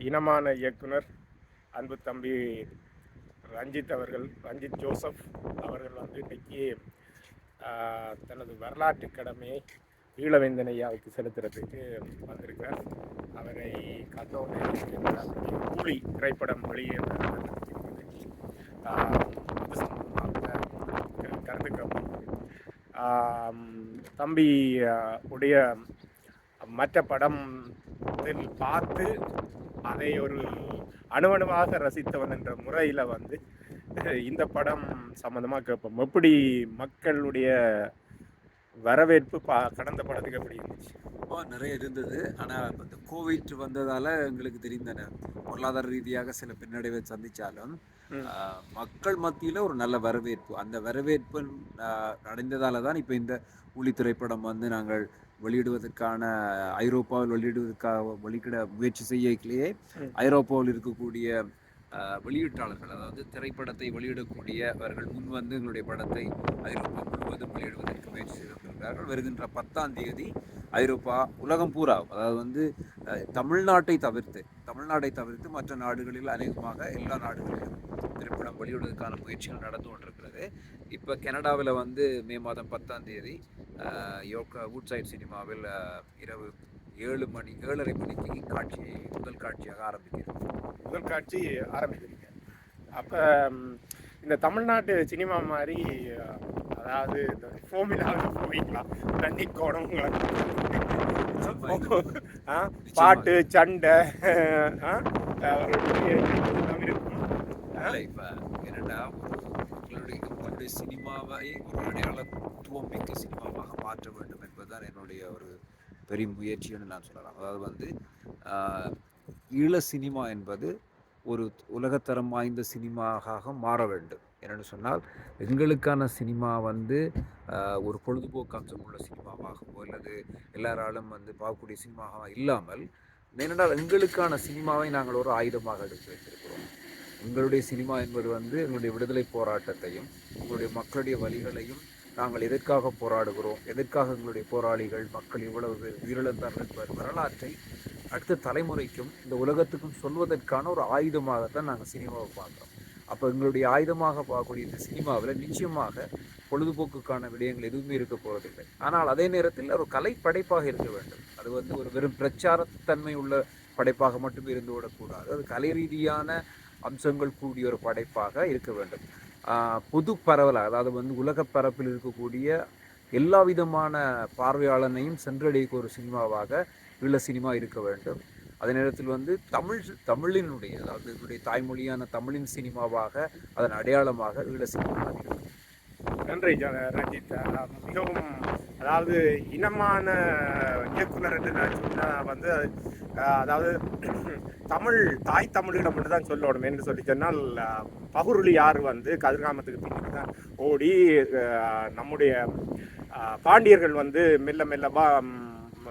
இனமான இயக்குனர் அன்பு தம்பி ரஞ்சித் அவர்கள் ரஞ்சித் ஜோசப் அவர்கள் வந்து இன்னைக்கு தனது வரலாற்று கடமையை ஈழவேந்தன் ஐயாவுக்கு செலுத்துறதுக்கு வந்திருக்கிறார் அவரை கண்டோனே கூலி திரைப்படம் வெளியே அது தம்பி உடைய மற்ற படம் படத்தில் பார்த்து அதை ஒரு அணுவணுவாக ரசித்தவன் என்ற முறையில் வந்து இந்த படம் சம்மந்தமாக கேட்போம். எப்படி மக்களுடைய வரவேற்பு பா கடந்த படத்துக்கு எப்படி இருந்துச்சு இப்போ நிறைய இருந்தது ஆனால் இந்த கோவிட் வந்ததால் எங்களுக்கு தெரிந்தன பொருளாதார ரீதியாக சில பின்னடைவை சந்தித்தாலும். மக்கள் மத்தியில் ஒரு நல்ல வரவேற்பு அந்த வரவேற்பு அடைந்ததால தான் இப்போ இந்த ஊழி திரைப்படம் வந்து நாங்கள் வெளியிடுவதற்கான ஐரோப்பாவில் வெளியிடுவதற்காக வெளியிட முயற்சி செய்யக்கிலேயே. ஐரோப்பாவில் இருக்கக்கூடிய வெளியீட்டாளர்கள் அதாவது திரைப்படத்தை வெளியிடக்கூடியவர்கள் முன் வந்து எங்களுடைய படத்தை ஐரோப்பா செய்திருக்கிறார்கள் வருகின்ற பத்தாம் தேதி ஐரோப்பா உலகம் பூரா அதாவது வந்து தமிழ்நாட்டை தவிர்த்து தமிழ்நாட்டை தவிர்த்து மற்ற நாடுகளில் அநேகமாக எல்லா நாடுகளிலும் திரைப்படம் வெளியிடுவதற்கான முயற்சிகள் நடந்து கொண்டிருக்கிறது. இப்போ கனடாவில் வந்து மே மாதம் பத்தாம் தேதி அஹ், யோர்க் வூட்சைட் சினிமாவில் இரவு ஏழு மணி ஏழரை மணிக்கு காட்சி முதல் காட்சியாக ஆரம்பிக்கிறது. முதல் காட்சி ஆரம்பிக்கிறீங்க. அப்போ இந்த தமிழ்நாட்டு சினிமா மாதிரி அதாவது இந்த ஃபோமிலாவில் போய்க்கலாம். தண்ணி கோடம் பாட்டு சண்டை இப்போ என்னடா மக்களுடைய சினிமாவை ஒரு அடையாளத்துவம் மிக்க சினிமாவாக மாற்ற வேண்டும் என்பதுதான் என்னுடைய ஒரு பெரிய முயற்சின்னு நான் சொல்லலாம். அதாவது வந்து ஈழ சினிமா என்பது ஒரு உலகத்தரம் வாய்ந்த சினிமாவாக மாற வேண்டும். என்னென்னு சொன்னால் எங்களுக்கான சினிமா வந்து ஒரு பொழுதுபோக்கு அம்சம் உள்ள சினிமாவாகவோ அல்லது எல்லாராலும் வந்து பார்க்கக்கூடிய சினிமாவாக இல்லாமல் ஏனென்றால் எங்களுக்கான சினிமாவை நாங்கள் ஒரு ஆயுதமாக எடுத்து வைத்திருக்கிறோம். எங்களுடைய சினிமா என்பது வந்து எங்களுடைய விடுதலை போராட்டத்தையும் உங்களுடைய மக்களுடைய வழிகளையும் நாங்கள் எதற்காக போராடுகிறோம் எதற்காக எங்களுடைய போராளிகள் மக்கள் இவ்வளவு உயிரிழந்தார்கள் வரலாற்றை அடுத்த தலைமுறைக்கும் இந்த உலகத்துக்கும் சொல்வதற்கான ஒரு ஆயுதமாகத்தான் நாங்கள் சினிமாவை பார்க்குறோம். அப்போ எங்களுடைய ஆயுதமாக பார்க்கக்கூடிய இந்த சினிமாவில் நிச்சயமாக பொழுதுபோக்குக்கான விடயங்கள் எதுவுமே இருக்க போவதில்லை ஆனால் அதே நேரத்தில் ஒரு கலை படைப்பாக இருக்க வேண்டும். அது வந்து ஒரு வெறும் பிரச்சாரத்தன்மை உள்ள படைப்பாக மட்டுமே இருந்து விடக்கூடாது. அது கலை ரீதியான அம்சங்கள் கூடிய ஒரு படைப்பாக இருக்க வேண்டும். பொது பரவலாக அதாவது வந்து உலக பரப்பில் இருக்கக்கூடிய எல்லா விதமான பார்வையாளனையும் சென்றடையக்கூடிய ஒரு சினிமாவாக உள்ள சினிமா இருக்க வேண்டும். அதே நேரத்தில் வந்து தமிழ் தமிழினுடைய அதாவது என்னுடைய தாய்மொழியான தமிழின் சினிமாவாக அதன் அடையாளமாக ஈழ சினிமா இருக்கும் நன்றி ஜ- ரஞ்சித் மிகவும் அதாவது இனமான இயக்குனர் என்று நான் சொன்னால் வந்து அதாவது தமிழ் தாய் தமிழிடம் மட்டும் தான் சொல்லணும் என்று சொல்லி சொன்னால் பகுருளி யார் வந்து கதிர்காமத்துக்கு பின்னாடி தான் ஓடி நம்முடைய பாண்டியர்கள் வந்து மெல்ல மெல்லமாக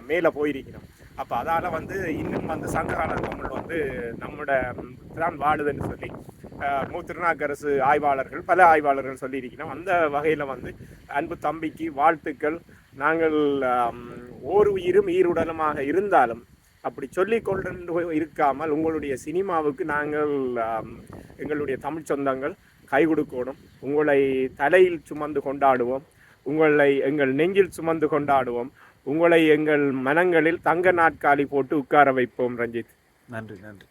மேலே போயிருக்கிறோம். அப்போ அதால் வந்து இன்னும் வந்து சங்ககால தமிழ் வந்து நம்மளோட தான் வாழுதுன்னு சொல்லி மூத்திருநாக்கரசு ஆய்வாளர்கள் பல ஆய்வாளர்கள் சொல்லியிருக்கிறோம். அந்த வகையில் வந்து அன்பு தம்பிக்கு வாழ்த்துக்கள். நாங்கள் ஓர் உயிரும் ஈருடலுமாக இருந்தாலும் அப்படி சொல்லிக் கொண்டு இருக்காமல் உங்களுடைய சினிமாவுக்கு நாங்கள் எங்களுடைய தமிழ் சொந்தங்கள் கை கொடுக்கணும். உங்களை தலையில் சுமந்து கொண்டாடுவோம். உங்களை எங்கள் நெஞ்சில் சுமந்து கொண்டாடுவோம். உங்களை எங்கள் மனங்களில் தங்க நாட்காலி போட்டு உட்கார வைப்போம் ரஞ்சித். நன்றி நன்றி.